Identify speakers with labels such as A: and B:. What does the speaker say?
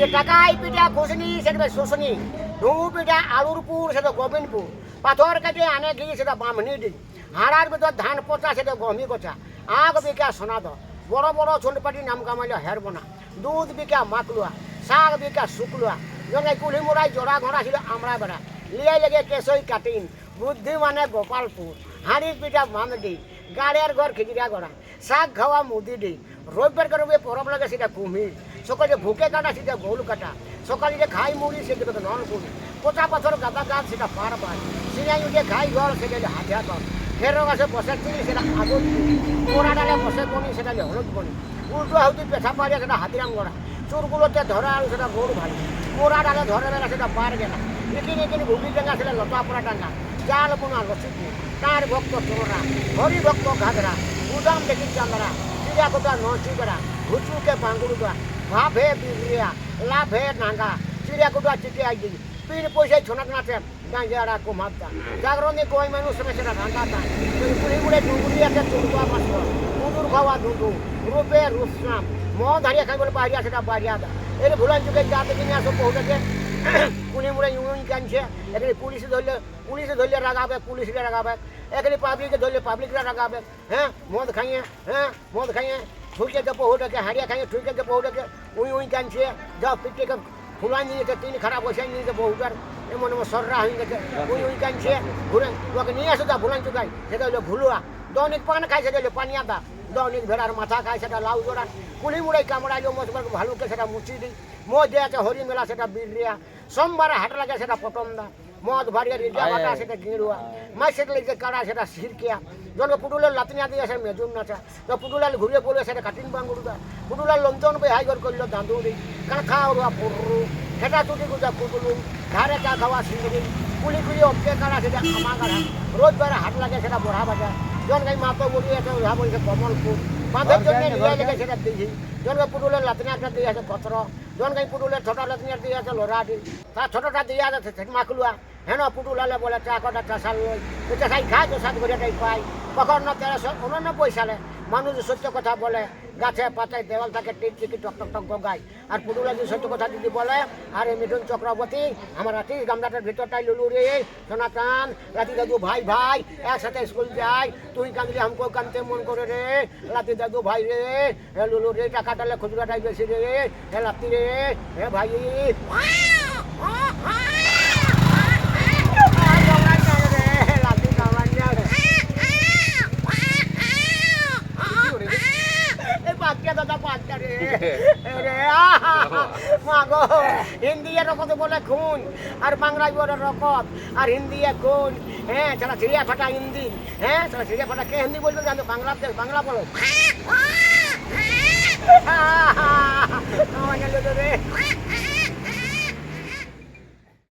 A: যে টাকাই পিঠা খুশনি সেটা শোষণী ধু পিঠা আলুর পুর সেটা গোবিন্দপুর পাথর কাটে আনে গিয়ে সেটা বামনি ডি হাড়ার ভিতর ধান পচা সেটা গমি কচা আগ বিকা সোনাদ বড় বড় ছোটপাটি নাম কামাইলে হেরবনা। দুধ বিকা মাকলুয়া, শাক বিকা শুকলুয়া। জনে কুলি মোড়াই জোড়া ঘোড়া ছিল আমরা বেড়া। লিয়াই লেগে কেশই কাটিন বুদ্ধি মানে গোপালপুর। হাঁড়ির পিঠা মামডি গাড়িয়ার ঘর খিজিরা গড়া। শাক খাওয়া মুদি ডি রবিবার করবে পরব লাগে সেটা কুমির। সকালে ভুকে কাটা, সেটা গোল কাটা। সকালে যে খাই মুড়ি, সেটা নন কুড়ি পোচা পাথর, গাদা গাছ, সেটা পার পার সিনাই উঠে খাই ঘর সেটা হাতিয়া ঘর ফেরো গাছে বসে চিনি সেটা আগুন পোড়া ডালে বসে বনি, সেটা যে হলুদ বনি। উল্টো হাউতি পেছা পাড়িয়া, সেটা হাতিরাম গড়া। চুরগুলোতে ধরা আর সেটা গরু ভালো পোড়া ডালে ধরে বেলা সেটা পার গেলা এখানে এখানে ভুগি ডাঙ্গা সেটা লতা পোড়া ডাঙ্গা জাল বোনা লসিপুর তার ভক্ত চোরা হরি ভক্ত ঘাগরা। উদাম দেখি बिजलिया को तो नौची करा घुचू के भांगुड़ का भाभे बिजलिया लाभे नांगा चिड़िया को तो चिटी आई गई पीर पोसे छुनक ना थे ना जरा को मारता जागरों ने कोई मैंने समय से रखा था पूरी पूरे डूबुरिया से चुड़वा मत दूर खावा दूधू रूपे रूप नाम मोहन हरिया खाई बोले बारिया से बारिया था ये भूलन चुके जाते कि नहीं बहुत কুনি মুড়ে ইউন কানছে এখানে পুলিশে ধরলে পুলিশে ধরলে রাগাবে পুলিশকে রাগাবে এখানে পাবলিকে ধরলে পাবলিকরা রাগাবে হ্যাঁ মদ খাইয়ে হ্যাঁ মদ খাইয়ে ঠুকে দে বহুটাকে হারিয়া খাইয়ে ঠুকে দে বহুটাকে উই উই কানছে যাও পিঠেকে ফুলান নিয়েছে তিন খারাপ বসে নিয়েছে বহুটার এমন এমন সররা হয়ে গেছে উই উই কানছে ঘুরে ওকে নিয়ে আসো তা ভুলান চুকাই সেটা হলো ভুলুয়া দৈনিক পান খাই সেটা হলো পানিয়া দা দৈনিক ভেড়ার মাথা খায় সেটা লাউ জোড়া কুলি মুড়াই কামড়াইলো মজবার ভালুকে সেটা মুচি দিই মজে আছে হরি মেলা সেটা বিড়িয়া সোমবারে হাট লাগে সেটা পটম দা। মদ ভারিয়া রিজা বাটা সেটা গিঁড়ুয়া মাছ সেটা লেগে কাড়া সেটা সিরকিয়া। জনকে পুটুলের লাতনিয়া দিয়ে সে মেজুম নাচা। তো পুটুলাল ঘুরিয়ে পড়লে সেটা কাটিন বাঙ্গুড়া পুটুলাল লঞ্চন বে হাইগর করল কারণ খাওয়া রুয়া পুরু সেটা তুটি গুজা পুটুলু ধারে চা খাওয়া সিঙ্গি কুলি কুলি অপকে কাড়া সেটা আমা কাড়া রোজ বেড়া হাট লাগে সেটা বড়া বাজার। জন গাই মাতো বলি আছে ওহা বলছে কমলপুর। বাঁধের জন্য নিয়ে লেগে সেটা দিয়েছি। জনকে পুটুলের লাতনিয়াটা দিয়ে আছে পত্র জনকে পুটুলের ছোট লাতনিয়া দিয়ে আছে লোরাটি তার ছোটটা দিয়ে আছে মাকলুয়া হেন পুটুলালে বলে, চা কটা চাষাল তো চাষাই খায় তো সাত ঘরিয়াটাই পাই। কখন না তেরোশো উননব্বই সালে মানুষ সত্য কথা বলে গাছে পাতায় দেওয়াল থাকে, টিক টিকি টক টক টক গঙ্গায় আর পুরুলা যদি সত্য কথা যদি বলে, আর এই মিঠুন চক্রবর্তী, আমার রাতি গামলাটার ভিতরটাই লুলুরে সনাতন রাতি দাদু ভাই ভাই, একসাথে স্কুল যাই তুই কাঁদলি আমকো কাঁদতে মন করে রে, রাতি দাদু ভাই রে, হে লুলু রে, টাকা টালে খুচরাটাই বেশি রে, হে রাতি রে, হে ভাই মাগো হিন্দি রকত বলে খুন আর বাংলায় বলে রকত আর হিন্দি খুন হ্যাঁ ছাড়া চিড়িয়া ফাটা হিন্দি হ্যাঁ ছাড়া চিড়িয়া ফাটা কে হিন্দি বলবে জানো বাংলা বাংলা বলো আহা